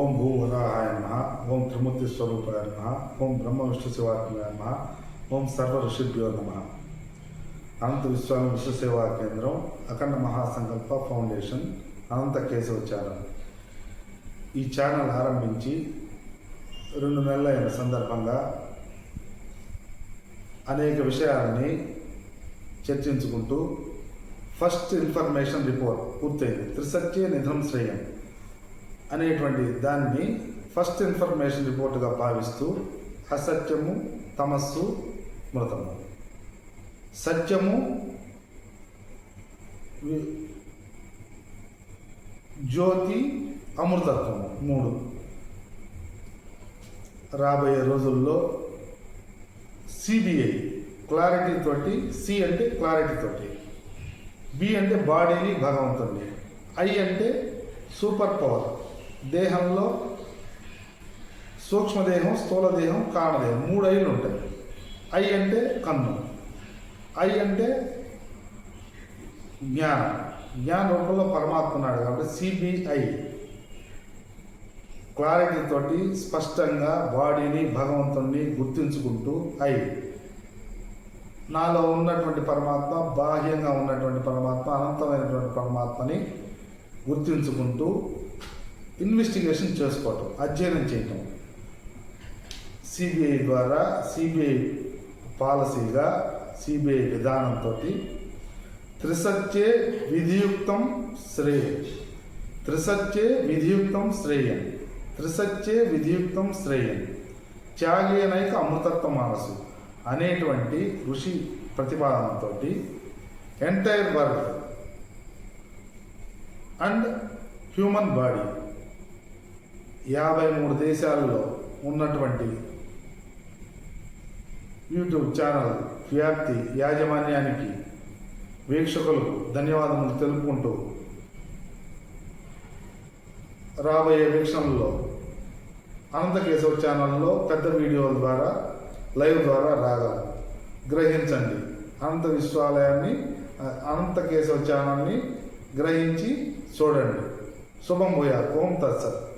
ఓం భూవరాహాయ నమ ఓం త్రిమూర్తి స్వరూపాయ నమ ఓం బ్రహ్మ విష్ణు శివాత్మయ నమ ఓం సర్వ ఋషిభ్యో నమ. అనంత విశ్వామి విశ్వ సేవా కేంద్రం అఖండ మహాసంకల్ప ఫౌండేషన్ అనంత కేశవచారం. ఈ ఛానల్ ఆరంభించి రెండు నెలలైన సందర్భంగా అనేక విషయాలని చర్చించుకుంటూ ఫస్ట్ ఇన్ఫర్మేషన్ రిపోర్ట్ పూర్తయింది. త్రిసత్య నిధం శ్రేయం. అనేటువంటి దాన్ని ఫస్ట్ ఇన్ఫర్మేషన్ రిపోర్టుగా భావిస్తూ అసత్యము తమస్సు మృతము. సత్యము జ్యోతి అమృతత్వము మూడు. రాబోయే రోజుల్లో సిబిఐ క్లారిటీ తోటి సి అంటే క్లారిటీ తోటి. బి అంటే బాడీని భగవంతుడిని ఐ అంటే సూపర్ పవర్ దేహంలో సూక్ష్మదేహం స్థూలదేహం కారణదేహం మూడు ఐలు ఉంటాయి. ఐ అంటే కన్ను ఐ అంటే జ్ఞానం. జ్ఞాన రూపంలో పరమాత్మ ఉన్నాడు కాబట్టి సిబిఐ. క్లారిటీ తోటి స్పష్టంగా బాడీని భగవంతుణ్ణి గుర్తించుకుంటూ ఐ. నాలో ఉన్నటువంటి పరమాత్మ బాహ్యంగా ఉన్నటువంటి పరమాత్మ అనంతమైనటువంటి పరమాత్మని గుర్తించుకుంటూ ఇన్వెస్టిగేషన్ చేసుకోవటం అధ్యయనం చేయటం. సిబిఐ ద్వారా సిబిఐ పాలసీగా సిబిఐ విధానంతో త్రిసత్యే విధియుక్తం శ్రేయం. త్రిసత్యే విధియుక్తం శ్రేయం. త్రిసత్యే విధియుక్తం శ్రేయం. త్యాగేనైక అమృతత్వ మానసు అనేటువంటి ఋషి ప్రతిపాదనతో entire world and human body యాభై మూడు దేశాల్లో ఉన్నటువంటి యూట్యూబ్ ఛానల్ వ్యాప్తి యాజమాన్యానికి వీక్షకులకు ధన్యవాదములు తెలుపుకుంటూ రాబోయే వీక్షణలో అనంతకేశవ ఛానల్లో పెద్ద వీడియోల ద్వారా లైవ్ ద్వారా రాగలం. గ్రహించండి. అనంత విశ్వాలయాన్ని అనంతకేశవ ఛానల్ని గ్రహించి చూడండి. శుభం పోయారు ఓం తత్సత్